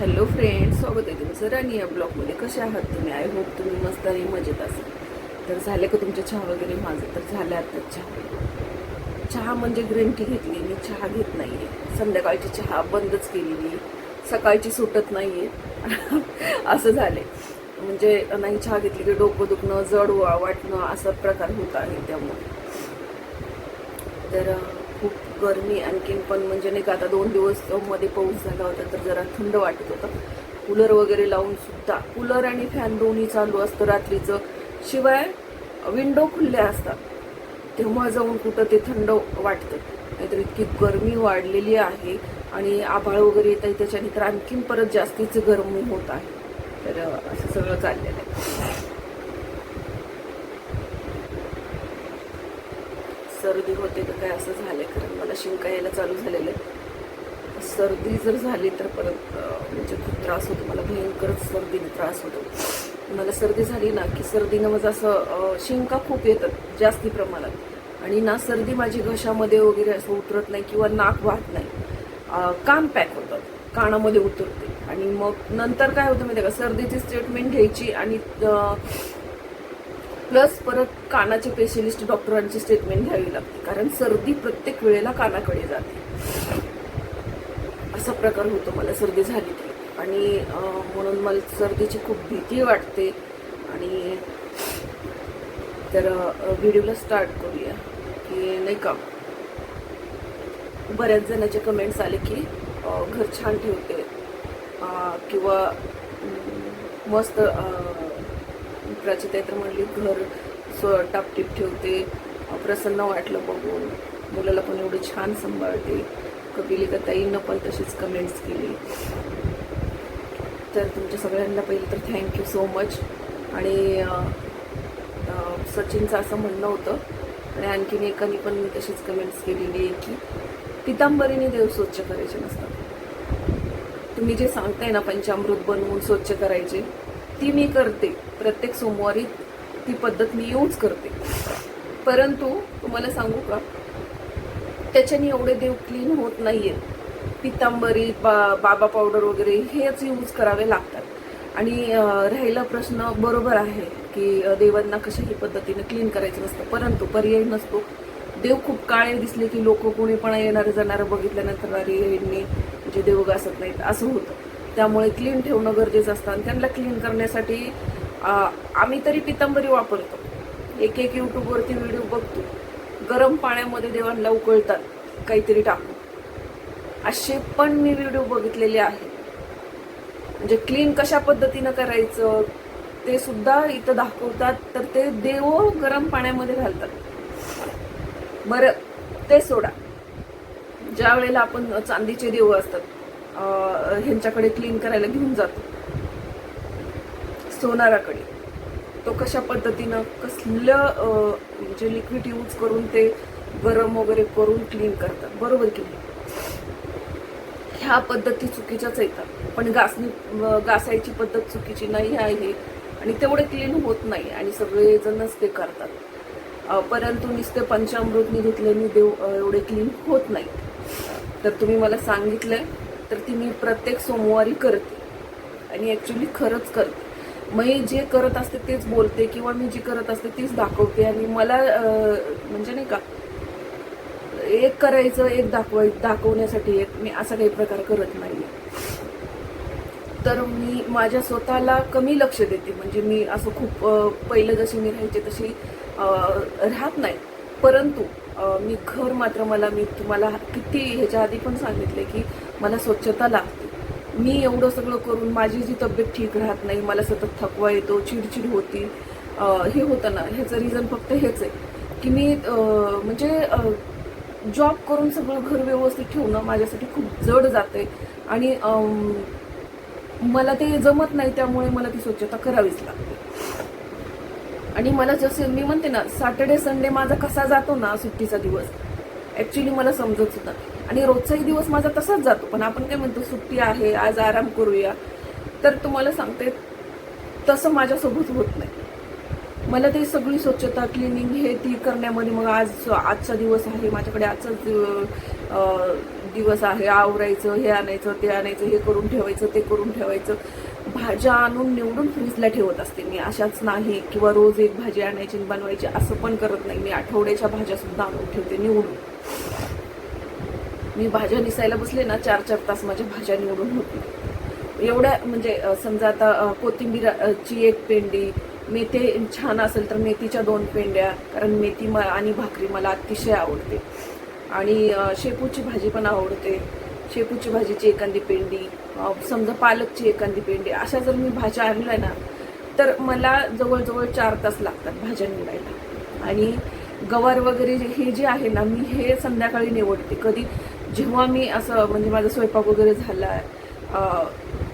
Hello friend स्वागत आहे तुमचं राणी या ब्लॉगमध्ये कसे आहात तुम्ही? आय होप तुम्ही मस्त आणि मजेत असाल. तर झाले का तुमचे चहा वगैरे? माझं तर झालं आता चहा. चहा म्हणजे ग्रीन टी घेतली मी चहा घेत नाही आहे संध्याकाळची चहा बंदच केलेली सकाळची सुटत नाही आहे असं झाले म्हणजे नाही चहा घेतली की डोकं दुखणं जड वाटणं असा प्रकार होत आहे त्यामुळे. तर खूप गरमी आणखीन पण म्हणजे नाही का आता दोन दिवसमध्ये पाऊस झाला होता तर जरा थंड वाटत होतं. कूलर वगैरे लावून सुद्धा. कूलर आणि फॅन दोन्ही चालू असतं रात्रीचं. शिवाय विंडो खुल्ल्या असतात. तेव्हा जाऊन कुठं ते थंड वाटतं. नाहीतर इतकी गरमी वाढलेली आहे आणि आभाळ वगैरे येत आहे त्याच्याने तर आणखीन परत जास्तीच गरमी होत आहे. तर असं सगळं चाललेलं आहे. सर्दी होते का काय असं झालंय कारण मला शिंका यायला चालू झालेलं आहे सर्दी जर झाली तर परत म्हणजे खूप त्रास होतो. मला भयंकरच सर्दीने त्रास होतो. मला सर्दी झाली ना की सर्दीनं माझं असं शिंका खूप येतात जास्ती प्रमाणात. आणि ना सर्दी माझी घशामध्ये वगैरे असं उतरत नाही किंवा नाक वाहत नाही. कान पॅक होतात. कानामध्ये उतरते. आणि मग नंतर काय होतं माहिती आहे का? सर्दीची स्टेटमेंट घ्यायची आणि प्लस परत कानाचे स्पेशलिस्ट डॉक्टरांची स्टेटमेंट घ्यावी लागते. कारण सर्दी प्रत्येक वेळेला कानाकडे जाते. असा प्रकार होतो मला सर्दी झाली ती आणि म्हणून मला सर्दीची खूप भीती वाटते. आणि तर व्हिडिओला स्टार्ट करूया. की नाही का बऱ्याच जणांचे कमेंट्स आले की घर छान ठेवते. किंवा मस्त प्राची तर म्हणली घर स्व टापटीप ठेवते प्रसन्न वाटलं बघून. मुलाला पण एवढं छान सांभाळते. कपिलिका ताईनं पण तशीच कमेंट्स केली. तर तुमच्या सगळ्यांना पहिलं तर थँक्यू सो मच आणि सचिनचं असं म्हणणं होतं. आणि आणखीन एकाने पण मी तशीच कमेंट्स केलेली आहे की पितांबरीने देव स्वच्छ करायचे नसतात. तुम्ही जे सांगताय ना पंचामृत बनवून स्वच्छ करायचे ती मी करते. प्रत्येक सोमवारी ती पद्धत मी यूज करते. परंतु तुम्हाला सांगू का? त्याच्याने एवढे देव क्लीन होत नाहीये पितांबरी बा बाबा पावडर वगैरे हेच यूज करावे लागतात. आणि राहिला प्रश्न बरोबर आहे की देवांना कशाही पद्धतीने क्लीन करायचं नसतं. परंतु पर्याय नसतो. देव खूप काळे दिसले की लोक कोणीपणा येणारं जाणारं बघितल्यानंतर अरे यांनी म्हणजे देव घासत नाहीत असं होतं. त्यामुळे क्लीन ठेवणं गरजेचं असतं आणि त्यांना क्लीन करण्यासाठी आम्ही तरी पितांबरी वापरतो. एक एक यूट्यूबवरती व्हिडिओ बघतो. गरम पाण्यामध्ये देवांना उकळतात काहीतरी टाकून. असे पण मी व्हिडिओ बघितलेले आहेत म्हणजे क्लीन कशा पद्धतीनं करायचं ते सुद्धा इथं दाखवतात तर ते देव गरम पाण्यामध्ये घालतात. बरं ते सोडा. ज्या वेळेला आपण चांदीचे देव असतात ह्यांच्याकडे क्लीन करायला घेऊन जातो. सोनाराकडे तो कशा पद्धतीनं कसलं म्हणजे लिक्विड यूज करून ते गरम वगैरे करून क्लीन करतात. बरोबर की नाही? ह्या पद्धती चुकीच्याच येतात. पण गासणी गासायची घासायची पद्धत चुकीची नाही आहे आणि तेवढे क्लीन होत नाही आणि सगळेजणच ते करतात. परंतु नुसते पंचामृतनी धुतल्याने देव एवढे क्लीन होत नाही. तर तुम्ही मला सांगितलं तर ती मी प्रत्येक सोमवारी करते. आणि ॲक्च्युली खरंच करते. मी जे करत असते तेच बोलते किंवा मी जी करत असते तीच दाखवते आणि मला म्हणजे नाही का एक करायचं एक दाखवाय दाखवण्यासाठी एक मी असा काही प्रकार करत नाही तर मी माझ्या स्वतःला कमी लक्ष देते. म्हणजे मी असं खूप पहिलं जशी मी राहायचे तशी राहत नाही. परंतु मी घर मात्र मला मी तुम्हाला किती ह्याच्या आधी पण सांगितले की मला स्वच्छता लागते. मी एवढं सगळं करून माझी जी तब्येत ठीक राहत नाही मला सतत थकवा येतो चिडचिड होती. हे होतं ना ह्याचं रिझन फक्त हेच आहे. की मी म्हणजे जॉब करून सगळं घर व्यवस्थित ठेवणं माझ्यासाठी खूप जड जाते आणि मला ते जमत नाही त्यामुळे मला ती स्वच्छता करावीच लागते. आणि मला जसं मी म्हणते ना सॅटर्डे संडे माझा कसा जातो ना सुट्टीचा दिवस ॲक्च्युली मला समजत सुद्धा. आणि रोजचाही दिवस माझा तसाच जातो. पण आपण काय म्हणतो सुट्टी आहे आज आराम करूया. तर तुम्हाला सांगते तसं माझ्यासोबत होत नाही. मला ते सगळी स्वच्छता क्लिनिंग हे ती करण्यामध्ये मग आज आजचा दिवस आहे. माझ्याकडे आजचाच दिवस आहे. आवरायचं हे आणायचं ते आणायचं हे करून ठेवायचं ते करून ठेवायचं. भाज्या आणून निवडून फ्रीजला ठेवत असते. मी अशाच नाही किंवा रोज एक भाजी आणायची आणि बनवायची असं पण करत नाही. मी आठवड्याच्या भाज्यासुद्धा आणून ठेवते निवडून. मी भाज्या निसायला बसले ना चार चार तास माझ्या भाज्या निवडून होती. एवढ्या म्हणजे समजा आता कोथिंबीराची एक पेंडी मेथी छान असेल तर मेथीच्या दोन पेंड्या कारण मेथी म आणि भाकरी मला अतिशय आवडते. आणि शेपूची भाजी पण आवडते. शेपूची भाजीची एखादी पेंडी समजा पालकची एखादी पेंडी अशा जर मी भाज्या आणल्या ना तर मला जवळजवळ चार तास लागतात भाज्या निवडायला. आणि गवार वगैरे हे जे आहे ना मी हे संध्याकाळी निवडते. कधी जेव्हा मी असं म्हणजे माझा स्वयंपाक वगैरे झाला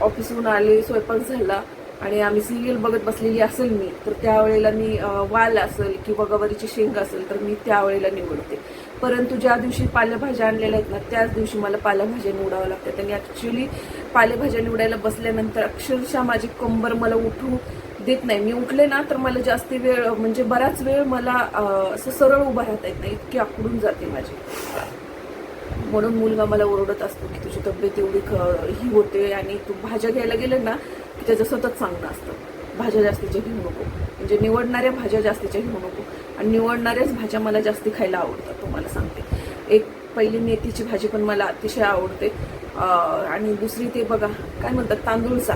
ऑफिसहून आले स्वयंपाक झाला आणि आम्ही सिरियल बघत बसलेली असेल मी तर त्यावेळेला मी वाल असेल किंवा गवारीची शेंग असेल तर मी त्यावेळेला निवडते. परंतु ज्या दिवशी पालेभाज्या आणलेल्या आहेत ना त्याच दिवशी मला पालेभाज्या निवडाव्या लागतात. आणि ॲक्च्युली पालेभाज्या निवडायला बसल्यानंतर अक्षरशः माझी कंबर मला उठू देत नाही. मी उठले ना तर मला जास्त वेळ म्हणजे बराच वेळ मला असं सरळ उभा राहता येत नाही इतकी आकडून जाते माझी. म्हणून मुलगा मला ओरडत असतो की तुझी तब्येत एवढी ख- ही होते आणि तू भाज्या घ्यायला गेलं ना की त्याचं सतत सांगणं असतं. भाज्या जास्तीच्या घेऊ नको. म्हणजे निवडणाऱ्या भाज्या जास्तीच्या घेऊ नको. आणि निवडणाऱ्याच भाज्या मला जास्ती खायला आवडतात तुम्हाला सांगते. एक पहिली मेथीची भाजी पण मला अतिशय आवडते. आणि दुसरी ते बघा काय म्हणतात तांदूळचा.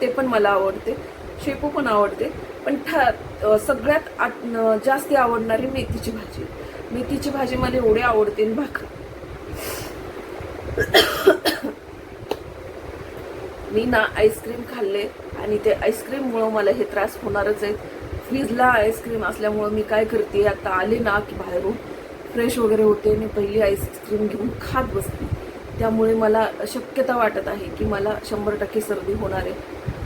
ते पण मला आवडते. शेपू पण आवडते. पण ठा सगळ्यात आत- जास्ती आवडणारी मेथीची भाजी. मेथीची भाजी मला एवढी आवडते आणि भाकरी. मी ना आईस्क्रीम खाल्ले आणि ते आईस्क्रीममुळं मला हे त्रास होणारच आहेत. फ्रीजला आईस्क्रीम असल्यामुळं मी काय करते आता आले ना की बाहेरून फ्रेश वगैरे होते मी पहिली आईस्क्रीम घेऊन खात बसते. त्यामुळे मला शक्यता वाटत आहे की मला शंभर टक्के सर्दी होणार आहे.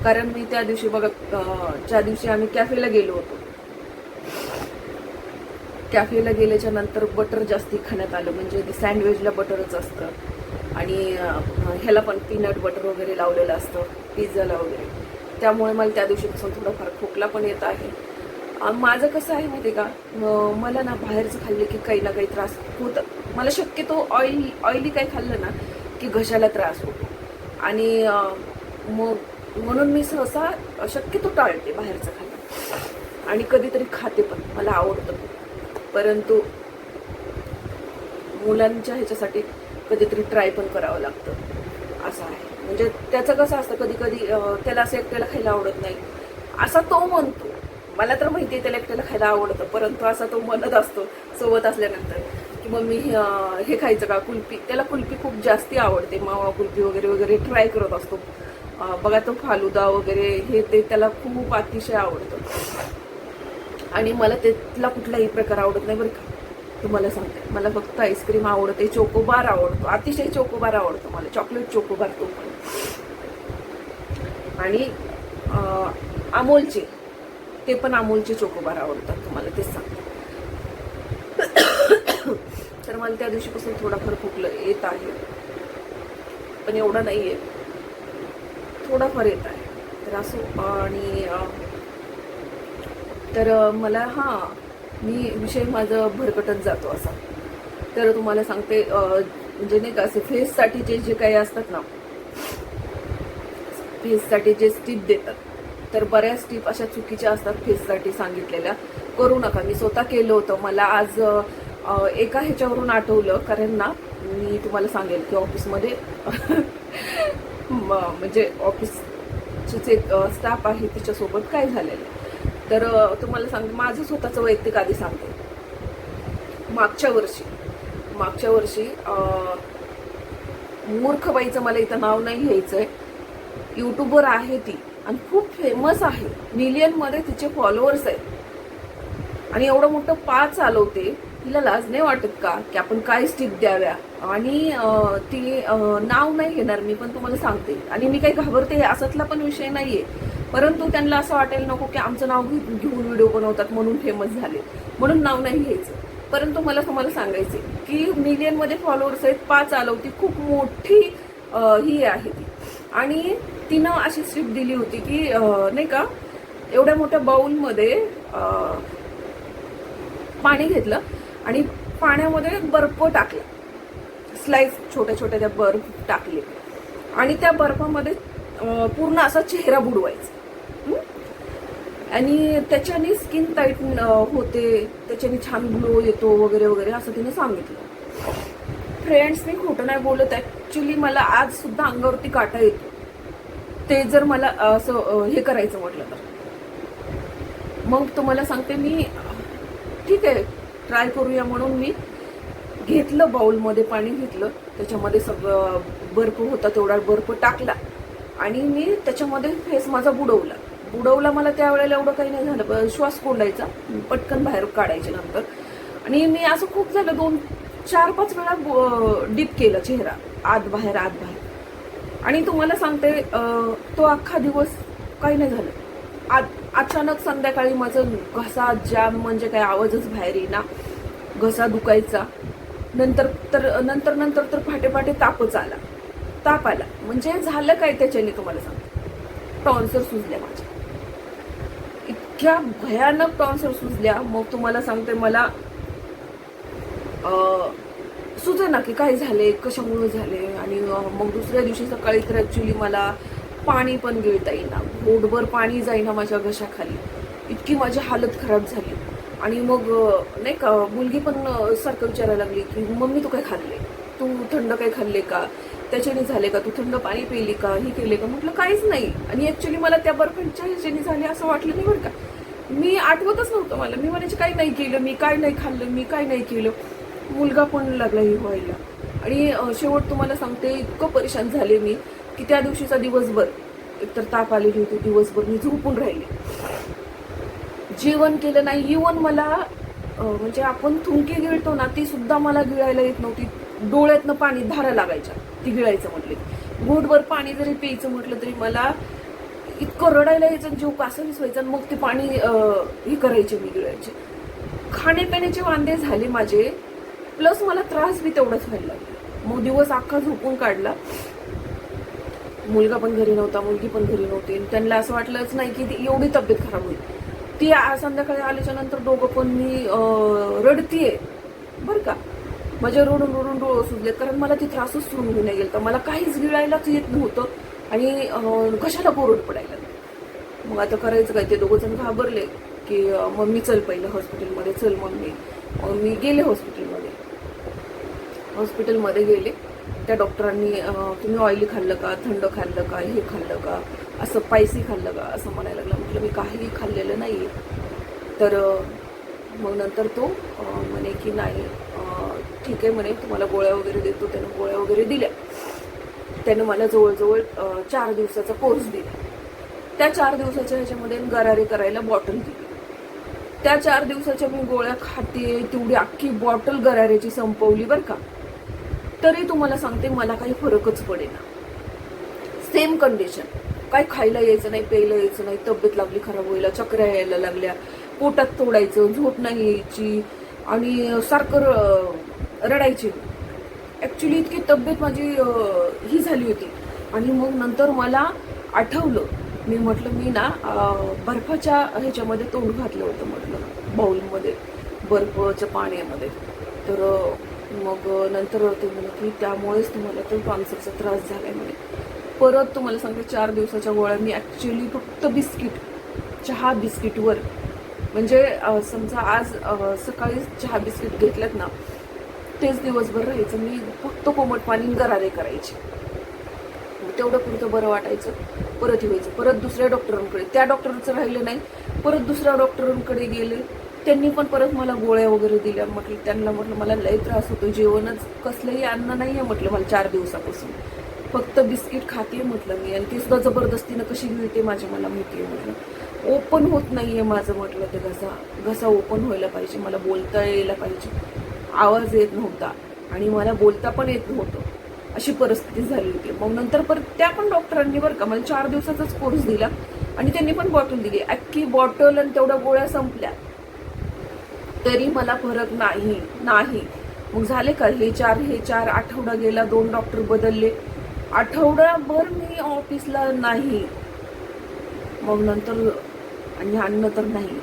कारण मी त्या दिवशी बघा ज्या दिवशी आम्ही कॅफेला गेलो होतो कॅफेला गेल्याच्यानंतर बटर जास्ती खाण्यात आलं. म्हणजे सँडविचला बटरच असतं. आणि ह्याला पण पीनट बटर वगैरे लावलेलं असतं पिझ्झाला वगैरे. त्यामुळे मला त्या दिवशीपासून थोडाफार खोकला पण येत आहे. माझं कसं आहे माहिती आहे का? मला ना बाहेरचं खाल्लं की काही ना काही त्रास होतं मला शक्यतो ऑइल ऑइली काही खाल्लं ना की घशाला त्रास होतो. आणि मग म्हणून मी सहसा शक्यतो टाळते बाहेरचं खाल्लं. आणि कधीतरी खाते पण मला आवडतं. परंतु मुलांच्या ह्याच्यासाठी कधीतरी ट्राय पण करावं लागतं. असं आहे. म्हणजे त्याचं कसं असतं कधी कधी त्याला असं एकट्याला खायला आवडत नाही. असा तो म्हणतो. मला तर माहिती आहे त्याला एकट्याला खायला आवडतं परंतु असा तो म्हणत असतो सोबत असल्यानंतर की मग मी हे खायचं का? कुल्फी. त्याला कुल्फी खूप जास्ती आवडते. मावा कुल्फी वगैरे वगैरे ट्राय करत असतो. बघा तो फालुदा वगैरे हे ते त्याला खूप अतिशय आवडतं. आणि मला त्यातला कुठलाही प्रकार आवडत नाही बरं का. तुम्हाला सांगते. मला फक्त आईस्क्रीम आवडते चोकोबार आवडतो. अतिशय चोकोबार आवडतो मला. चॉकलेट चोकोबार तो पण. आणि अमोलचे. ते पण अमोलचे चोकोबार आवडतात तुम्हाला तेच सांगते. तर मला त्या दिवशीपासून थोडाफार खोकलं येत आहे. पण एवढा नाही आहे थोडाफार येत आहे. तर असो आणि तर मला हां मी विषय माझं भरकटत जातो असा. तर तुम्हाला सांगते म्हणजे नाही का असे फेससाठी जे जे काही असतात ना फेससाठी जे स्टिप देतात तर बऱ्याच स्टिप अशा चुकीच्या असतात फेससाठी सांगितलेल्या. करू नका मी स्वतः केलं होतं. मला आज एका ह्याच्यावरून आठवलं कारण ना मी तुम्हाला सांगेल की ऑफिसमध्ये म्हणजे ऑफिसचीच एक स्टाफ आहे तिच्यासोबत काय झालेलं आहे. तर तुम्हाला सांगते माझं स्वतःचं वैयक्तिक आधी सांगते. मागच्या वर्षी मागच्या वर्षी मूर्खबाईचं मला इथं नाव नाही घ्यायचं आहे युट्यूबर आहे ती आणि खूप फेमस आहे. मिलियनमध्ये तिचे फॉलोअर्स आहेत. आणि एवढं मोठं पा चालवते तिला लाज नाही वाटत का की आपण काय स्टिप द्याव्या? आणि ती नाव नाही घेणार मी पण तुम्हाला सांगते. आणि मी काही घाबरते असातला पण विषय नाही आहे परंतु त्यांना असं वाटेल नको की आमचं नाव घेऊन व्हिडिओ बनवतात म्हणून फेमस झाले. म्हणून नाव नाही घ्यायचं. परंतु मला तुम्हाला सांगायचे की मिलियनमध्ये फॉलोअर्स आहेत पाच आलवती खूप मोठी ही आहे ती. आणि तिनं अशी स्ट्रीप दिली होती की नाही का एवढ्या मोठ्या बाऊलमध्ये पाणी घेतलं आणि पाण्यामध्ये बर्फ टाकला. स्लाइस छोट्या छोट्या त्या बर्फ टाकले. आणि त्या बर्फामध्ये पूर्ण असा चेहरा बुडवायचा. आणि त्याच्याने स्किन टाईट होते त्याच्याने छान ग्लो येतो वगैरे वगैरे असं तिने सांगितलं. फ्रेंड्स मी खोटं नाही बोलत. ॲक्च्युली मला आज सुद्धा अंगावरती काटा येतो. ते जर मला असं हे करायचं म्हटलं तर. मग तुम्हाला सांगते मी ठीक आहे ट्राय करूया म्हणून मी. घेतलं बाऊलमध्ये पाणी घेतलं. त्याच्यामध्ये सगळं बर्फ होता तेवढा बर्फ टाकला. आणि मी त्याच्यामध्ये फेस माझा बुडवला. उडवला मला त्यावेळेला एवढं काही नाही झालं. ब- श्वास कोंडायचा. पटकन बाहेर काढायचे नंतर. आणि मी असं खूप झालं दोन चार पाच वेळा डीप केलं चेहरा. आत बाहेर आत बाहेर. आणि तुम्हाला सांगते तो अख्खा दिवस काही नाही झालं. आ- अचानक संध्याकाळी माझं घसा जाम म्हणजे काही आवाजच बाहेर येईना. घसा दुखायचा. नंतर तर नंतर नंतर तर फाटे फाटे तापच आला. ताप आला. म्हणजे झालं काय त्याच्याने तुम्हाला सांगते. टॉन्सर सुजल्या माझ्या. इतक्या भयानक टॉन्सर सुजल्या. मग तुम्हाला सांगते मला सुचे ना की काय झाले कशामुळे झाले? आणि मग दुसऱ्या दिवशी सकाळी तर ॲक्च्युली मला पाणी पण गिळता येईना. घोटभर पाणी जाईना माझ्या घशाखाली. इतकी माझी हालत खराब झाली. आणि मग नाही का मुलगी पण सारखं विचारायला लागली की मम्मी तू काय खाल्ले? तू थंड काय खाल्ले का? त्याच्याने झाले का? तू थंड पाणी पिली का? हे केले का? म्हटलं काहीच नाही. आणि ॲक्च्युली मला त्या बर्फांच्या ह्याच्याने झाले असं वाटलं नाही बरं का. मी आठवतच नव्हतं मला. मी म्हणायचे काही नाही केलं. मी काय नाही खाल्लं. मी काय नाही केलं. मुलगा पण लागला हे व्हायला. आणि शेवट तुम्हाला सांगते इतकं परेशान झाले मी की त्या दिवशीचा दिवसभर एकतर ताप आलेली होती दिवसभर मी झोपून राहिले. जेवण केलं नाही. इवन मला म्हणजे आपण थुंकी गिळतो ना ती सुद्धा मला गिळायला येत नव्हती. डोळ्यातनं पाणी धारा लागायच्या ती गिळायचं म्हटले. घोटभर पाणी जरी प्यायचं म्हटलं तरी मला इतकं रडायला यायचं जीव कासं व्हायचा आणि मग ते पाणी हे करायचे मी गिळायचे. खाण्यापिण्याचे वांदे झाले माझे प्लस मला त्रास बी तेवढाच व्हायला लागला. मग दिवस अख्खा झोपून काढला. मुलगा पण घरी नव्हता मुलगी पण घरी नव्हती आणि त्यांना असं वाटलंच नाही की ती एवढी तब्येत खराब होईल. ती संध्याकाळी आल्याच्यानंतर दोघं पण मी रडतीये. बरं का? माझ्या रडून रडून डोळं सुजले. कारण मला ती त्रासच सुरू होऊन नाही तर मला काहीच गिळायलाच येत नव्हतं. आणि कशाला कोरड पडायला? मग आता करायचं काय? ते दोघं जण घाबरले की मम्मी चल पहिलं हॉस्पिटलमध्ये. चल मम्मी. मग मी गेले हॉस्पिटलमध्ये. हॉस्पिटलमध्ये गेले. त्या डॉक्टरांनी तुम्ही ऑइली खाल्लं का? थंड खाल्लं का? हे खाल्लं का? असं स्पायसी खाल्लं का? असं म्हणायला लागलं. म्हटलं मी काहीही खाल्लेलं नाही तर मग नंतर तो म्हणे की नाही ठीक आहे म्हणे तुम्हाला गोळ्या वगैरे देतो त्यानं गोळ्या वगैरे दिल्या. त्यानं मला जवळजवळ चार दिवसाचा कोर्स दिला. त्या चार दिवसाच्या ह्याच्यामध्ये गरारे करायला बॉटल दिली. त्या चार दिवसाच्या मी गोळ्या खाते तेवढी अख्खी बॉटल गराऱ्याची संपवली बरं का. तरी तुम्हाला सांगते मला काही फरकच पडेना. सेम कंडिशन काय खायला यायचं नाही प्यायला यायचं नाही तब्येत लागली खराब व्हायला चक्र्या यायला लागल्या. पोटात तोडायचं झोप नाही यायची. आणि सारखं रडायची. ॲक्च्युली इतकी तब्येत माझी ही झाली होती. आणि मग नंतर मला आठवलं. मी म्हटलं मी ना बर्फाच्या ह्याच्यामध्ये तोंड घातलं होतं म्हटलं बाऊलमध्ये बर्फच्या पाण्यामध्ये. तर मग नंतर ते म्हणे की त्यामुळेच तुम्हाला तो कॅन्सरचा त्रास झाला आहे म्हणे. परत तुम्हाला सांगते चार दिवसाच्या गोळ्या मी ॲक्च्युली फक्त बिस्किट चहा बिस्किटवर. म्हणजे समजा आज सकाळी चहा बिस्किट घेतल्यात ना तेच दिवसभर राहायचं. मी फक्त कोमट पाणी गरारे करायचे. तेवढं पुरतं बरं वाटायचं. परत हे व्हायचं परत दुसऱ्या डॉक्टरांकडे. त्या डॉक्टरचं राहिलं नाही. परत दुसऱ्या डॉक्टरांकडे गेले. त्यांनी पण परत मला गोळ्या वगैरे दिल्या. म्हटलं त्यांना म्हटलं मला लय त्रास होतो. जेवणच कसलंही अन्न नाही आहे म्हटलं मला चार दिवसापासून. फक्त बिस्किट खाते म्हटलं मी. आणि ती सुद्धा जबरदस्तीनं कशी मिळते माझ्या मला माहिती आहे म्हटलं. ओपन होत नाही आहे माझं म्हटलं ते घसा. घसा ओपन व्हायला पाहिजे. मला बोलता यायला पाहिजे. आवाज येत नव्हता आणि मला बोलता पण येत नव्हतं. अशी परिस्थिती झाली होती. मग नंतर परत त्या पण डॉक्टरांनी बरं का मला चार दिवसाचाच कोर्स दिला आणि त्यांनी पण बॉटल दिली. अख्खी बॉटल आणि तेवढ्या गोळ्या संपल्या. तरी मला फरक नाही नाही. मग झाले का हे चार हे चार आठवडा गेला दोन डॉक्टर बदलले. आठवडाभर मी ऑफिसला नाही. मग नंतर आणि अन्न तर नाही.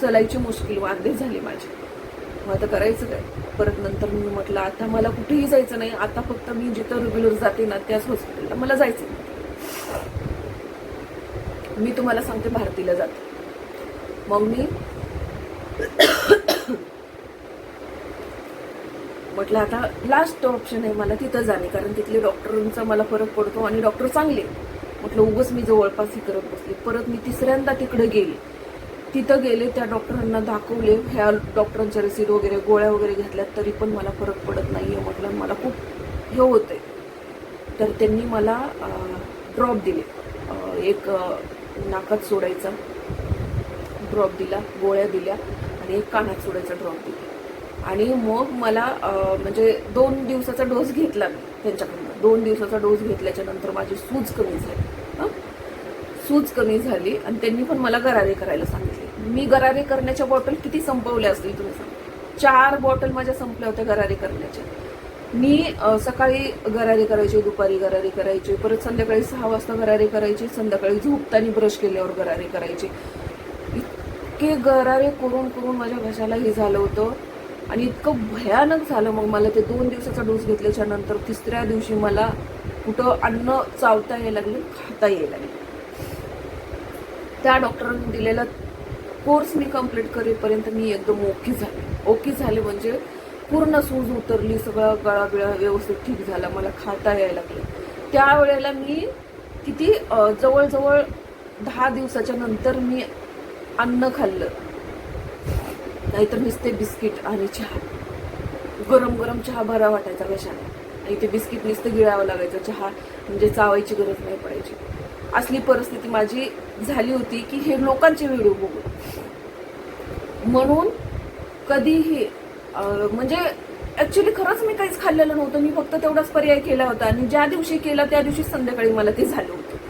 चलायची मुश्किल वांदे झाली माझी. मग आता करायचं काय परत नंतर मी म्हटलं आता मला कुठेही जायचं नाही. आता फक्त मी जिथं रेग्युलर जाते ना त्याच हॉस्पिटलला मला जायचं मी तुम्हाला सांगते भारतीला जाते. मग मी म्हटलं आता लास्ट ऑप्शन आहे मला तिथं जाणे. कारण तिथले डॉक्टरांचा मला फरक पडतो आणि डॉक्टर चांगले म्हटलं उगच मी जवळपास ही करत बसले. परत मी तिसऱ्यांदा तिकडे गेले. तिथं गेले त्या डॉक्टरांना दाखवले. ह्या डॉक्टरांच्या रसीद वगैरे गोळ्या वगैरे घेतल्या तरी पण मला फरक पडत नाही आहे म्हटलं. मला खूप हे होते तर त्यांनी मला ड्रॉप दिले. एक नाकात सोडायचा ड्रॉप दिला गोळ्या दिल्या आणि एक कानात सोडायचा ड्रॉप दिला. आणि मग मला म्हणजे दोन दिवसाचा डोस घेतला मी त्यांच्याकडनं. दोन दिवसाचा डोस घेतल्याच्या नंतर माझी सूज कमी झाली. हं? सूज कमी झाली आणि त्यांनी पण मला गरारे करायला सांगितले. मी गरारे करण्याच्या बॉटल किती संपवल्या असतील तुम्ही सांग. चार बॉटल माझ्या संपल्या होत्या गरारे करण्याच्या. मी सकाळी गरारे करायचे दुपारी गरारे करायचे परत संध्याकाळी सहा वाजता गरारे करायचे संध्याकाळी झोपताना ब्रश केल्यावर गरारे करायचे. इतके गरारे करून करून माझ्या घशाला हे झालं होतं. आणि इतकं भयानक झालं मग मला ते दोन दिवसाचा डोस घेतल्याच्या नंतर तिसऱ्या दिवशी मला कुठं अन्न चावता यायला लागले खाता यायला लागले. त्या डॉक्टरांनी दिलेला कोर्स मी कंप्लीट करेपर्यंत मी एकदम ओके झाले. ओके झाले म्हणजे पूर्ण सूज उतरली सगळं गळा बिळा व्यवस्थित ठीक झाला मला खाता यायला लागलं. त्यावेळेला मी किती जवळजवळ दहा दिवसाच्या नंतर मी अन्न खाल्लं. नाहीतर नुसते बिस्किट आणि चहा. गरम गरम चहा बरा वाटायचा कशाला. आणि ते बिस्किट नुसतं गिळावं लागायचं चहा म्हणजे चावायची गरज नाही पडायची. असली परिस्थिती माझी झाली होती की हे लोकांचे व्हिडिओ बघून. म्हणून कधीही म्हणजे ऍक्च्युली खरंच मी काहीच खाल्लेलं नव्हतं. मी फक्त तेवढाच पर्याय केला होता. आणि ज्या दिवशी केला त्या दिवशी संध्याकाळी मला ते झालं होतं.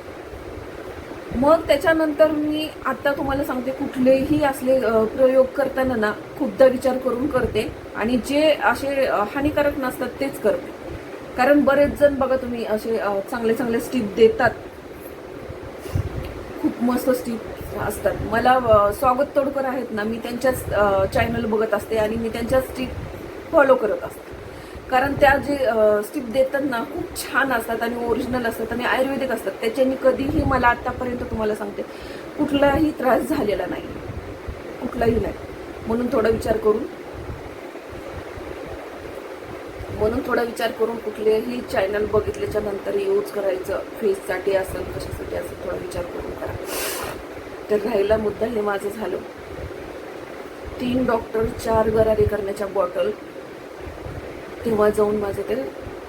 मग त्याच्यानंतर मी आता तुम्हाला सांगते कुठलेही असले प्रयोग करताना ना खूपदा विचार करून करते. आणि जे असे हानिकारक नसतात तेच करते. कारण बरेच जण बघा तुम्ही असे चांगले चांगले स्टिप देतात. खूप मस्त स्टिप असतात. मला स्वागत तोडकर आहेत ना मी त्यांच्याच चॅनल बघत असते आणि मी त्यांच्या स्टिप फॉलो करत असते. कारण त्या जे स्टिप देतात ना खूप छान असतात आणि ओरिजिनल असतात आणि आयुर्वेदिक असतात. त्याच्यानी कधीही मला आत्तापर्यंत तुम्हाला सांगते कुठलाही त्रास झालेला नाही. कुठलाही नाही. म्हणून थोडा विचार करून म्हणून थोडा विचार करून कुठलेही चॅनल बघितल्याच्या नंतर यूज करायचं फेससाठी असेल कशासाठी असेल थोडा विचार करून करा. तर राहिला मुद्दा हे माझं झालं. तीन डॉक्टर चार गरारे करण्याच्या बॉटल तेव्हा जाऊन माझं ते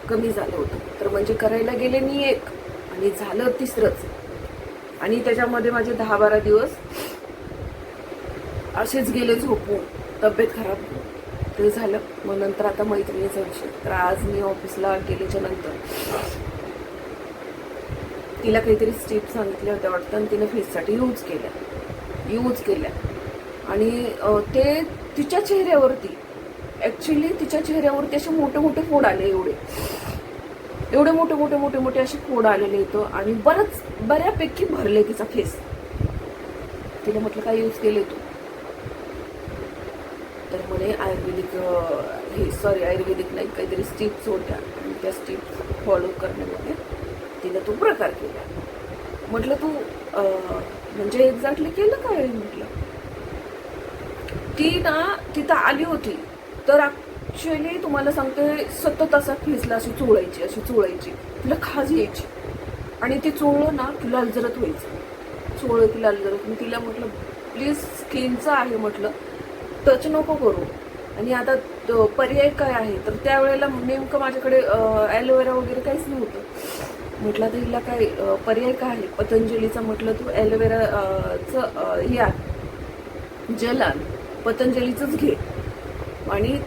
कमी झालं होतं. तर म्हणजे करायला गेले मी एक आणि झालं तिसरंच. आणि त्याच्यामध्ये माझे दहा बारा दिवस असेच गेले झोपून. तब्येत खराब ते झालं. मग नंतर आता मैत्रिणीचा विषय. तर आज मी ऑफिसला गेल्याच्यानंतर तिला काहीतरी स्टेप सांगितल्या होत्या वाटतं आणि तिने फेससाठी यूज केल्या. यूज केल्या. आणि ते तिच्या चेहऱ्यावरती ॲक्च्युली तिच्या चेहऱ्यावरती असे मोठे मोठे फोड आले एवढे. एवढे मोठे मोठे मोठे मोठे असे फोड आलेले होतं आणि बरंच बऱ्यापैकी भरले तिचा फेस तिने म्हटलं काय यूज केले तू? तर म्हणे आयुर्वेदिक हे सॉरी आयुर्वेदिक नाही काहीतरी स्टिप्स होत्या. आणि त्या स्टिप्स फॉलो करण्यामध्ये तिने तो प्रकार केला. म्हटलं तू म्हणजे एक्झॅक्टली केलं काय म्हटलं? ती ना तिथं आली होती. तर ऍक्च्युली तुम्हाला सांगते सतत असा खिजला अशी चोळायची अशी चोळायची. तिला खाज यायची. आणि ते चोळलं ना तुला अलजरत व्हायचं. चोळलं तिला अलजरत मी तिला म्हटलं प्लीज स्किनचं आहे म्हटलं. टच नको करू. आणि आता पर्याय काय आहे? तर त्यावेळेला नेमकं माझ्याकडे ॲलोवेरा वगैरे काहीच नव्हतं. म्हटलं तर हिला काय पर्याय काय आहे? पतंजलीचा म्हटलं तू ॲलोवेराचं हे आहे जल आण. पतंजलीचंच घे. आणि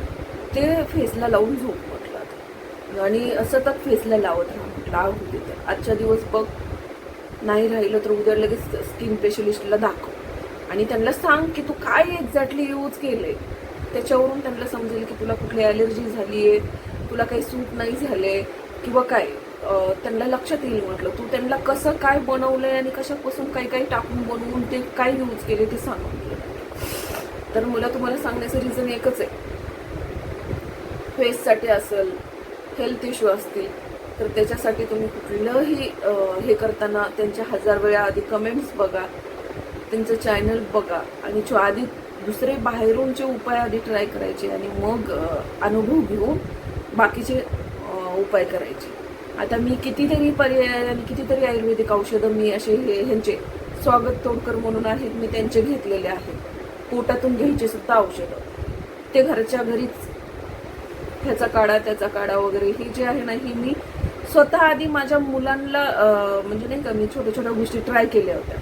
ते फेसला लावून झोप म्हटलं आणि आणि सतत फेसला लावत राहा म्हटलं. आग होते तर आजच्या दिवस बघ. नाही राहिलं तर उद्या लगेच स्किन स्पेशलिस्टला दाखव. आणि त्यांना सांग की तू काय एक्झॅक्टली यूज केलंय. त्याच्यावरून त्यांना समजेल की तुला कुठली ॲलर्जी झाली आहे तुला काही सूट नाही झाले किंवा काय. त्यांना लक्षात येईल म्हटलं. तू त्यांना कसं काय बनवलंय आणि कशापासून काही काही टाकून बनवून ते काय यूज केले ते सांग. तर मला तुम्हाला सांगण्याचं रिझन एकच आहे. फेससाठी असेल हेल्थ इश्यू असतील तर त्याच्यासाठी तुम्ही कुठलंही हे करताना त्यांच्या हजार वेळा आधी कमेंट्स बघा त्यांचं चॅनल बघा आणि जो आधी दुसरे बाहेरूनचे उपाय आधी ट्राय करायचे आणि मग अनुभव घेऊन बाकीचे उपाय करायचे. आता मी कितीतरी पर्याय आणि कितीतरी आयुर्वेदिक औषधं मी असे हे ह्यांचे स्वागत तोडकर म्हणून आहेत मी त्यांचे घेतलेले आहेत. पोटातून घ्यायचे सुद्धा औषधं. ते घरच्या घरीच ह्याचा काढा त्याचा काढा वगैरे ही जी आहे ना ही मी स्वतः आधी माझ्या मुलांना म्हणजे नाही का मी छोट्या छोट्या गोष्टी ट्राय केल्या होत्या.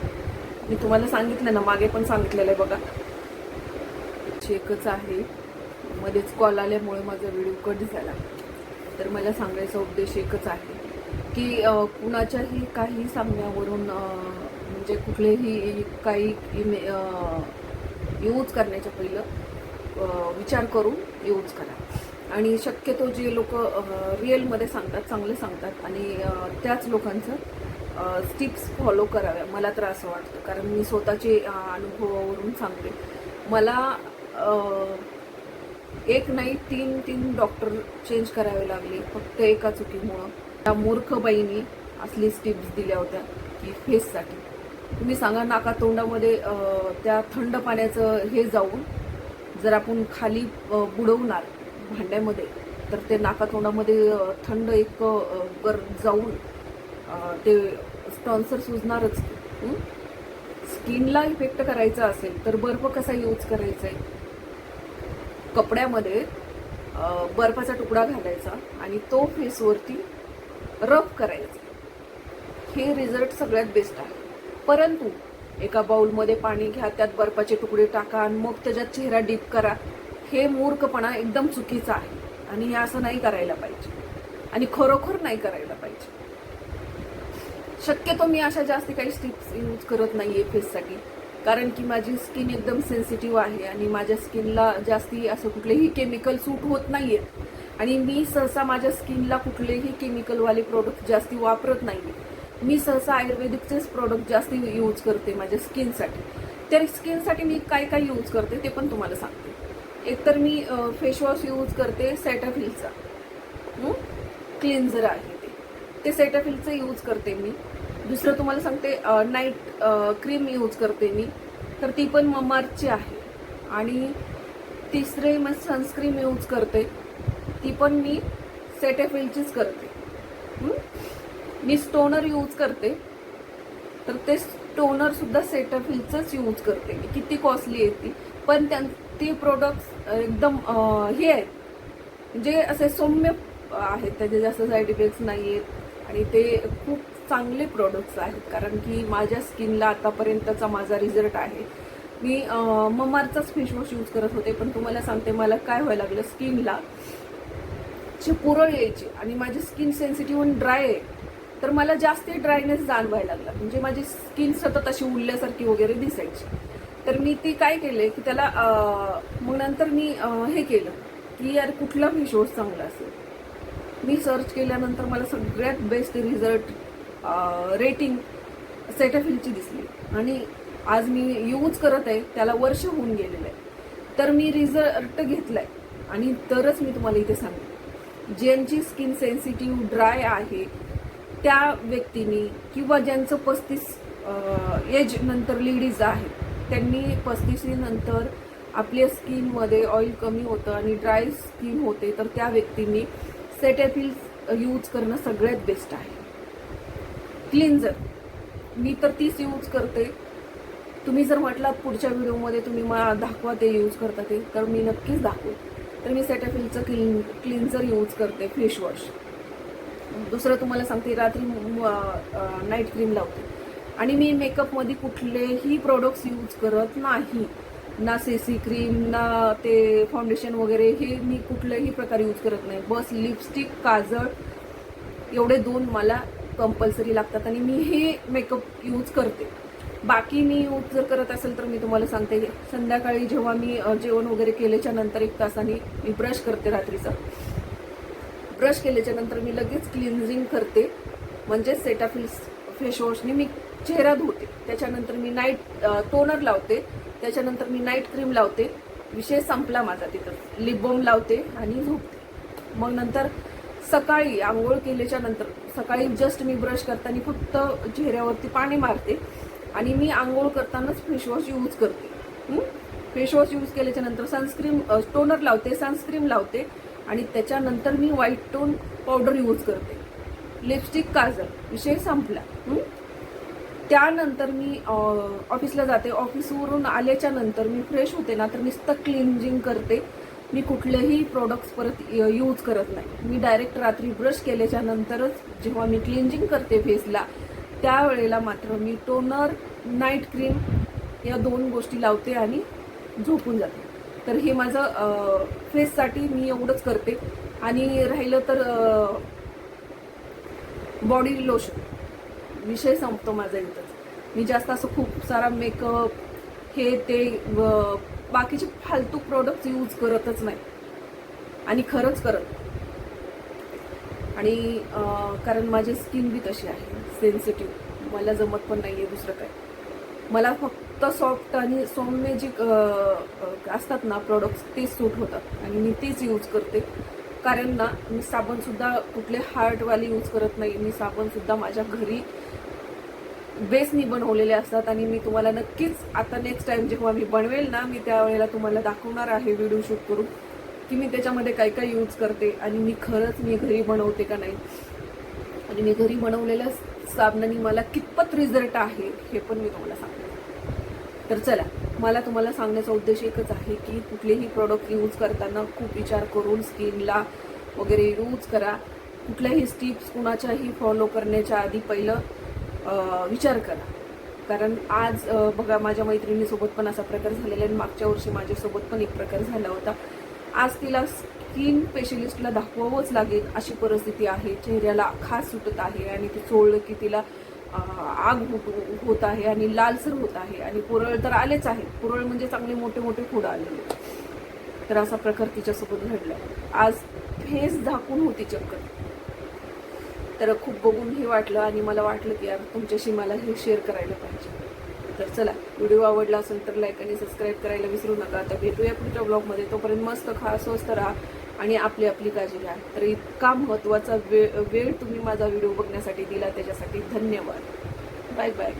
मी तुम्हाला सांगितलं ना मागे पण सांगितलेलं आहे बघा. चेकच आहे. मध्येच कॉल आल्यामुळे माझा व्हिडिओ कट झाला. तर मला सांगायचा उद्देश एकच आहे की कुणाच्याही काही सांगण्यावरून म्हणजे कुठलेही काही इमे यूज करण्याच्या पहिलं विचार करून यूज करा. आणि शक्यतो जे लोक रिअलमध्ये सांगतात चांगले सांगतात आणि त्याच लोकांचं स्टिप्स फॉलो कराव्या मला तर असं वाटतं. कारण मी स्वतःचे अनुभवावरून सांगते. मला एक नाही तीन तीन डॉक्टर चेंज करावे लागले. फक्त एका चुकीमुळं. त्या मूर्ख बाईनी असली स्टिप्स दिल्या होत्या की फेससाठी तुम्ही सांगा नाका तोंडामध्ये त्या थंड पाण्याचं हे जाऊन जर आपण खाली बुडवणार भांड्यामध्ये तर ते नाका तोंडामध्ये थंड एक गर जाऊन ते स्टॉन्सर सुजणारच. स्किनला इफेक्ट करायचा असेल तर बर्फ कसा यूज करायचा आहे कपड्यामध्ये बर्फाचा तुकडा घालायचा आणि तो फेसवरती रफ करायचा. हे रिझल्ट सगळ्यात बेस्ट आहे. परंतु एका बाउलमध्ये पाणी घ्या त्यात बर्फाचे तुकडे टाका आणि मग त्याच्यात चेहरा डीप करा. हे मूर्खपणा एकदम चुकीचा आहे आणि हे असं नाही करायला पाहिजे. आणि खरोखर नाही करायला पाहिजे. शक्यतो मी अशा जास्त काही स्टिप्स यूज करत नाही आहे फेससाठी. कारण की माझी स्किन एकदम सेन्सिटिव्ह आहे आणि माझ्या स्किनला जास्ती असं कुठलेही केमिकल सूट होत नाही आहेत आणि मी सहसा माझ्या स्किनला कुठलेही केमिकलवाले प्रोडक्ट जास्ती वापरत नाहीये. मी सहसा आयुर्वेदिकचेच प्रोडक्ट जास्ती यूज करते माझ्या स्किनसाठी तर स्किनसाठी मी काय काय यूज करते ते पण तुम्हाला सांगते. एकतर मी फेसवॉश यूज करते सॅटाफिलचा क्लिन्झर आहे ते. ते सेटाफिलचं यूज करते मी. दुसरं तुम्हाला सांगते नाईट क्रीम यूज करते मी. तर ती पण ममार्थची आहे. आणि तिसरे मग सनस्क्रीम यूज करते. ती पण मी सेटेफिलचीच करते. मी स्टोनर यूज करते. तर ते स्टोनरसुद्धा सेटाफिलचंच यूज करते मी. किती कॉस्टली आहे ती. पण त्यां ते प्रोडक्ट्स एकदम हे आहेत. म्हणजे असे सौम्य आहेत. त्याचे जास्त साईड इफेक्ट्स नाही आहेत आणि ते खूप चांगले प्रोडक्ट्स आहेत. कारण की माझ्या स्किनला आतापर्यंतचा माझा रिझल्ट आहे. मी ममारचाच फेसवॉश यूज करत होते पण तुम्हाला सांगते मला काय व्हायला लागलं? स्किनला ची पुरळ यायची आणि माझी स्किन सेन्सिटिव्ह आणि ड्राय आहे तर मला जास्त ड्रायनेस जाणवायला लागला. म्हणजे माझी स्किन सतत अशी उरल्यासारखी वगैरे दिसायची. तर मी ती काय केले की त्याला मग नंतर मी हे केलं की यार कुठला फेसवॉश चांगला असेल? मी सर्च केल्यानंतर मला सगळ्यात बेस्ट रिझल्ट रेटिंग सेटाफिलची दिसली. आणि आज मी यूज करत आहे त्याला वर्ष होऊन गेलेलं आहे. तर मी रिझल्ट घेतला आहे आणि तरच मी तुम्हाला इथे सांगते. ज्यांची स्किन सेन्सिटिव्ह ड्राय आहे त्या व्यक्तींनी किंवा ज्यांचं पस्तीस एज नंतर लेडीज आहेत त्यांनी पस्तीसीनंतर आपल्या स्किनमध्ये ऑइल कमी होतं आणि ड्राय स्किन होते तर त्या व्यक्तींनी सेटॅफिल्स यूज करणं सगळ्यात बेस्ट आहे. क्लिन्झर मी तर तीच यूज करते. तुम्ही जर म्हटलात पुढच्या व्हिडिओमध्ये तुम्ही मला दाखवा ते यूज करता ते तर मी नक्कीच दाखवेन. तर मी सेटाफिलचं क्लीन क्लिन्झर यूज करते फेशवॉश दुसरं तुम्हाला सांगते रात्री नाईट क्रीम लावते. आणि मी मेकअपमध्ये कुठलेही प्रोडक्ट्स यूज करत नाही. ना सीसी क्रीम ना ते फाउंडेशन वगैरे हे मी कुठल्याही प्रकारे यूज करत नाही. बस लिपस्टिक काजळ एवढे दोन मला कंपल्सरी लागतात आणि मी हे मेकअप यूज करते. बाकी मी यूज जर करत असेल तर मी तुम्हाला सांगते संध्याकाळी जेव्हा मी जेवण वगैरे केल्याच्यानंतर एक तासाने मी ब्रश करते रात्रीचा. ब्रश केल्याच्यानंतर मी लगेच क्लिन्झिंग करते. म्हणजे सेटाफिल्स फेशवॉशने मी चेहरा धुते. त्याच्यानंतर मी नाईट टोनर लावते. त्याच्यानंतर मी नाईट क्रीम लावते. विषय संपला माझा तिथं. लिप बॉम लावते आणि झोपते. मग नंतर सकाळी आंघोळ केल्याच्यानंतर सकाळी जस्ट मी ब्रश करताना फक्त चेहऱ्यावरती पाणी मारते आणि मी आंघोळ करतानाच फेसवॉश यूज करते. फेसवॉश यूज केल्याच्यानंतर सनस्क्रीम टोनर लावते सनस्क्रीम लावते आणि त्याच्यानंतर मी व्हाईट टोन पावडर यूज करते. लिपस्टिक काजल विषय संपला. त्यानंतर मी ऑफिसला जाते. ऑफिसवरून आल्याच्यानंतर मी फ्रेश होते ना तर नुसतं क्लिन्झिंग करते. मी कुठलेही प्रोडक्ट्स परत यूज करत नाही. मी डायरेक्ट रात्री ब्रश केल्याच्या नंतरच जेव्हा मी क्लिन्झिंग करते फेसला त्यावेळेला मात्र मी टोनर नाईट क्रीम या दोन गोष्टी लावते आणि झोपून जाते. तर हे माझं फेससाठी मी एवढंच करते. आणि राहिलं तर बॉडी लोशन विषय संपतो माझा इथंच. मी जास्त असं खूप सारा मेकअप हे ते व बाकीचे फालतू प्रोडक्ट यूज करतच नाही. आणि खरंच करत. आणि कारण माझी स्किन बी तशी आहे सेन्सिटिव्ह मला जमत पण नाही आहे दुसरं काय. मला फक्त सॉफ्ट आणि सौम्य जे असतात ना प्रोडक्ट्स ते सूट होतात. आणि मी तेच यूज करते. कारण ना मी साबणसुद्धा कुठले हार्टवाले यूज करत नाही. मी साबणसुद्धा माझ्या घरी बेसनी बनवलेले असतात आणि मी तुम्हाला नक्कीच आता नेक्स्ट टाईम जेव्हा मी बनवेल ना मी त्यावेळेला तुम्हाला दाखवणार आहे व्हिडिओ शूट करून की मी त्याच्यामध्ये काय काय यूज करते आणि मी खरंच मी घरी बनवते का नाही. आणि मी घरी बनवलेल्या साबणाने मला कितपत रिझल्ट आहे हे पण मी तुम्हाला सांगते. तर चला मला तुम्हाला सांगण्याचा उद्देश एकच आहे की कुठलेही प्रोडक्ट यूज करताना खूप विचार करून स्किनला वगैरे यूज करा. कुठल्याही स्टिप्स कुणाच्याही फॉलो करण्याच्या आधी पहिलं विचार करा. कारण आज बघा माझ्या मैत्रिणीसोबत पण असा प्रकार झालेला आहे आणि मागच्या वर्षी माझ्यासोबत पण एक प्रकार झाला होता. आज तिला स्किन स्पेशलिस्टला दाखवावंच लागेल अशी परिस्थिती आहे. चेहऱ्याला खास सुटत आहे आणि ती चोळलं की तिला आग होत होत आहे आणि लालसर होत आहे आणि पुरळ तर आलेच आहे. पुरळ म्हणजे चांगले मोठे मोठे फोडं आलेले तर असा प्रकार तिच्यासोबत घडला. आज फेस झाकून होती चक्कर. तर खूप बघून हे वाटलं आणि मला वाटलं की यार तुमच्याशी मला हे शेअर करायला पाहिजे. तर चला व्हिडिओ आवडला असेल तर लाईक आणि सबस्क्राईब करायला विसरू नका. तर भेटूया पुढच्या ब्लॉगमध्ये तोपर्यंत मस्त खा स्वस्त राहा आणि आपली आपली काळजी घ्या. तर इतका महत्त्वाचा वेळ वेळ तुम्ही माझा व्हिडिओ बघण्यासाठी दिला. त्याच्यासाठी धन्यवाद. Bye bye